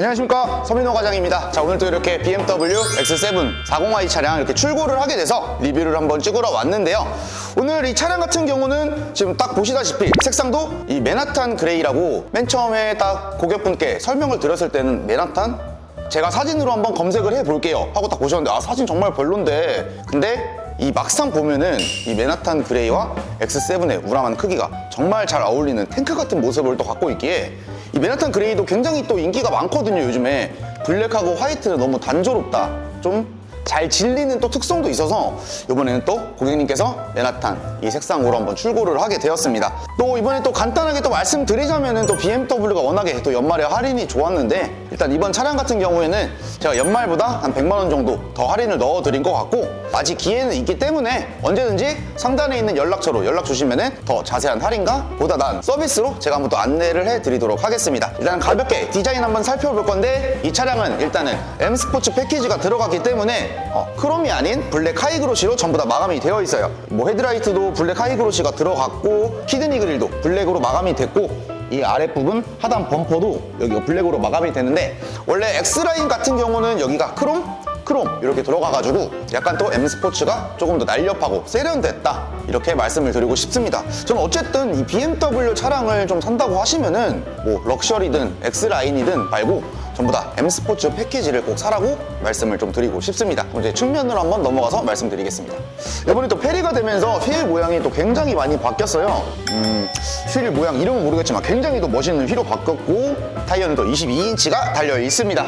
안녕하십니까? 서민호 과장입니다. 자 오늘 또 이렇게 BMW X7 40i 차량 이렇게 출고를 하게 돼서 리뷰를 한번 찍으러 왔는데요. 오늘 이 차량 같은 경우는 지금 딱 보시다시피 색상도 이 맨하탄 그레이라고 맨 처음에 딱 고객분께 설명을 드렸을 때는 맨하탄? 제가 사진으로 한번 검색을 해볼게요. 하고 딱 보셨는데 아 사진 정말 별론데. 근데 이 막상 보면은 이 맨하탄 그레이와 X7의 우람한 크기가 정말 잘 어울리는 탱크 같은 모습을 또 갖고 있기에 이 맨하탄 그레이도 굉장히 또 인기가 많거든요 요즘에. 블랙하고 화이트는 너무 단조롭다. 좀 잘 질리는 또 특성도 있어서 이번에는 또 고객님께서 맨하탄 이 색상으로 한번 출고를 하게 되었습니다 또 이번에 또 간단하게 또 말씀드리자면은 또 BMW가 워낙에 또 연말에 할인이 좋았는데 일단 이번 차량 같은 경우에는 제가 연말보다 한 100만 원 정도 더 할인을 넣어 드린 것 같고 아직 기회는 있기 때문에 언제든지 상단에 있는 연락처로 연락 주시면은 더 자세한 할인과 보다 나은 서비스로 제가 한번 또 안내를 해 드리도록 하겠습니다. 일단 가볍게 디자인 한번 살펴볼 건데 이 차량은 일단은 M 스포츠 패키지가 들어갔기 때문에 어, 크롬이 아닌 블랙 하이그로시로 전부 다 마감이 되어 있어요. 뭐 헤드라이트도 블랙 하이그로시가 들어갔고 히드니 그 릴도 블랙으로 마감이 됐고 이 아랫부분 하단 범퍼도 여기가 블랙으로 마감이 되는데 원래 X라인 같은 경우는 여기가 크롬? 크롬 이렇게 들어가가지고 약간 또 M 스포츠가 조금 더 날렵하고 세련됐다 이렇게 말씀을 드리고 싶습니다 저는 어쨌든 이 BMW 차량을 좀 산다고 하시면은 뭐 럭셔리든 X라인이든 말고 전부 다 M 스포츠 패키지를 꼭 사라고 말씀을 좀 드리고 싶습니다. 이제 측면으로 한번 넘어가서 말씀드리겠습니다. 이번에 또 페리가 되면서 휠 모양이 또 굉장히 많이 바뀌었어요. 음, 휠 모양 이름은 모르겠지만 굉장히 또 멋있는 휠로 바뀌었고 타이어는 또 22인치가 달려 있습니다.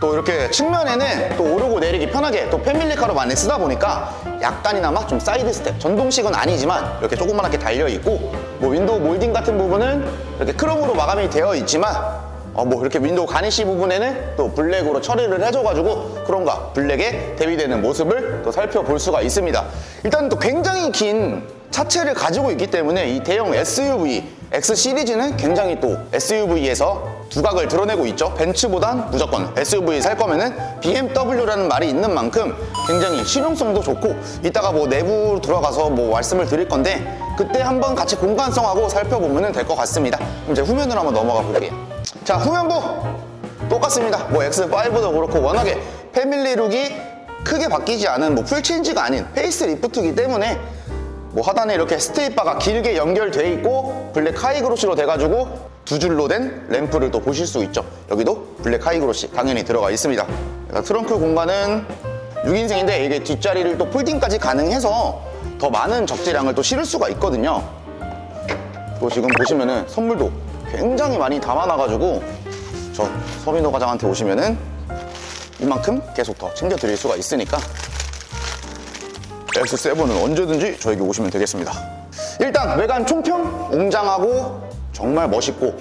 또 이렇게 측면에는 또 오르고 내리기 편하게 또 패밀리카로 많이 쓰다 보니까 약간이나마 좀 사이드 스텝 전동식은 아니지만 이렇게 조그맣게 달려 있고 뭐 윈도우 몰딩 같은 부분은 이렇게 크롬으로 마감이 되어 있지만 어, 뭐 이렇게 윈도우 가니쉬 부분에는 또 블랙으로 처리를 해줘가지고 크롬과 블랙에 대비되는 모습을 또 살펴볼 수가 있습니다. 일단 또 굉장히 긴 차체를 가지고 있기 때문에 이 대형 SUV X 시리즈는 굉장히 또 SUV에서 두각을 드러내고 있죠. 벤츠보단 무조건 SUV 살 거면은 BMW라는 말이 있는 만큼 굉장히 실용성도 좋고 이따가 뭐 내부 들어가서 뭐 말씀을 드릴 건데 그때 한번 같이 공간성하고 살펴보면 될 것 같습니다. 그럼 이제 후면으로 한번 넘어가 볼게요. 자 후면부 똑같습니다. 뭐 X5도 그렇고 워낙에 패밀리룩이 크게 바뀌지 않은 뭐 풀체인지가 아닌 페이스 리프트이기 때문에 뭐 하단에 이렇게 스테이바가 길게 연결돼 있고 블랙 하이그로시로 돼가지고 두 줄로 된 램프를 또 보실 수 있죠. 여기도 블랙 하이그로시 당연히 들어가 있습니다. 트렁크 공간은 6인승인데 이게 뒷자리를 또 폴딩까지 가능해서 더 많은 적재량을 또 실을 수가 있거든요. 또 지금 보시면은 선물도 굉장히 많이 담아놔가지고 저 서민호 과장한테 오시면은 이만큼 계속 더 챙겨드릴 수가 있으니까 X7은 언제든지 저에게 오시면 되겠습니다. 일단 외관 총평 웅장하고 정말 멋있고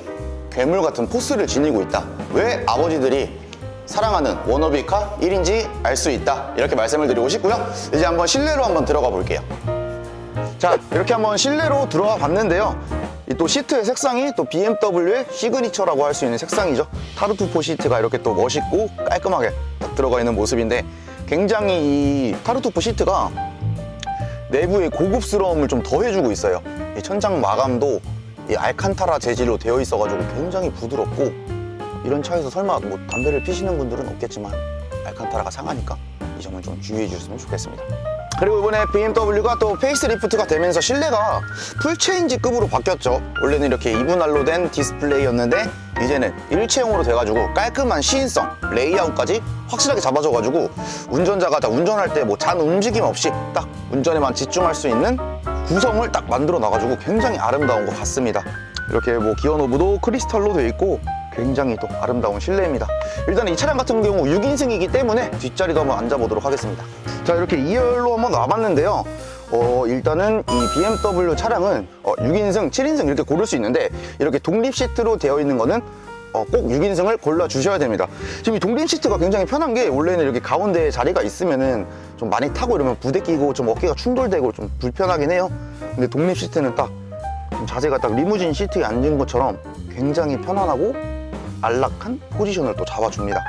괴물 같은 포스를 지니고 있다. 왜 아버지들이 사랑하는 워너비카 1인지 알 수 있다. 이렇게 말씀을 드리고 싶고요. 이제 한번 실내로 한번 들어가 볼게요. 자 이렇게 한번 실내로 들어가 봤는데요 이 또 시트의 색상이 또 BMW의 시그니처라고 할 수 있는 색상이죠. 타르투포 시트가 이렇게 또 멋있고 깔끔하게 딱 들어가 있는 모습인데 굉장히 이 타르투포 시트가 내부의 고급스러움을 좀 더해주고 있어요. 이 천장 마감도 이 알칸타라 재질로 되어 있어가지고 굉장히 부드럽고 이런 차에서 설마 뭐 담배를 피시는 분들은 없겠지만 알칸타라가 상하니까 이 점은 좀 주의해 주셨으면 좋겠습니다 그리고 이번에 BMW가 또 페이스리프트가 되면서 실내가 풀체인지급으로 바뀌었죠. 원래는 이렇게 2분할로 된 디스플레이였는데 이제는 일체형으로 돼가지고 깔끔한 시인성, 레이아웃까지 확실하게 잡아줘가지고 운전자가 다 운전할 때 뭐 잔 움직임 없이 딱 운전에만 집중할 수 있는 구성을 딱 만들어 놔가지고 굉장히 아름다운 것 같습니다. 이렇게 뭐 기어 노브도 크리스탈로 되어 있고 굉장히 또 아름다운 실내입니다. 일단 이 차량 같은 경우 6인승이기 때문에 뒷자리도 한번 앉아보도록 하겠습니다. 자 이렇게 2열로 한번 와봤는데요. 어, 일단은 이 BMW 차량은 어, 6인승, 7인승 이렇게 고를 수 있는데 이렇게 독립 시트로 되어 있는 거는 어, 꼭 6인승을 골라 주셔야 됩니다. 지금 이 독립 시트가 굉장히 편한 게 원래는 이렇게 가운데 자리가 있으면은 좀 많이 타고 이러면 부대 끼고 좀 어깨가 충돌되고 좀 불편하긴 해요. 근데 독립 시트는 딱좀 자세가 딱 리무진 시트에 앉은 것처럼 굉장히 편안하고 안락한 포지션을 또 잡아줍니다.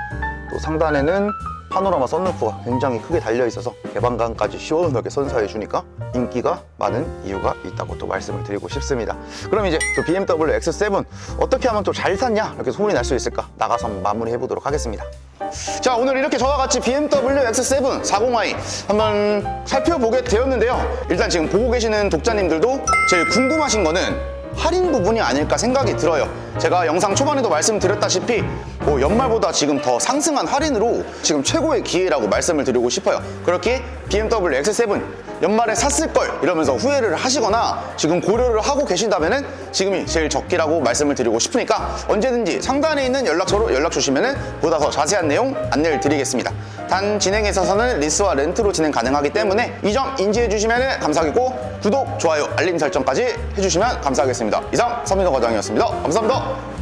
또 상단에는 파노라마 썬루프가 굉장히 크게 달려 있어서 개방감까지 시원하게 선사해 주니까 인기가 많은 이유가 있다고 또 말씀을 드리고 싶습니다. 그럼 이제 또 BMW X7 어떻게 하면 또 잘 샀냐 이렇게 소문이 날 수 있을까 나가서 마무리해 보도록 하겠습니다. 자 오늘 이렇게 저와 같이 BMW X7 40i 한번 살펴보게 되었는데요 일단 지금 보고 계시는 독자님들도 제일 궁금하신 거는 할인 부분이 아닐까 생각이 들어요 제가 영상 초반에도 말씀드렸다시피 뭐 연말보다 지금 더 상승한 할인으로 지금 최고의 기회라고 말씀을 드리고 싶어요 그렇게 BMW X7 연말에 샀을 걸 이러면서 후회를 하시거나 지금 고려를 하고 계신다면은 지금이 제일 적기라고 말씀을 드리고 싶으니까 언제든지 상단에 있는 연락처로 연락 주시면은 보다 더 자세한 내용 안내를 드리겠습니다. 단 진행에 있어서는 리스와 렌트로 진행 가능하기 때문에 이 점 인지해 주시면 감사하겠고 구독, 좋아요, 알림 설정까지 해주시면 감사하겠습니다. 이상 서민호 과장이었습니다. 감사합니다.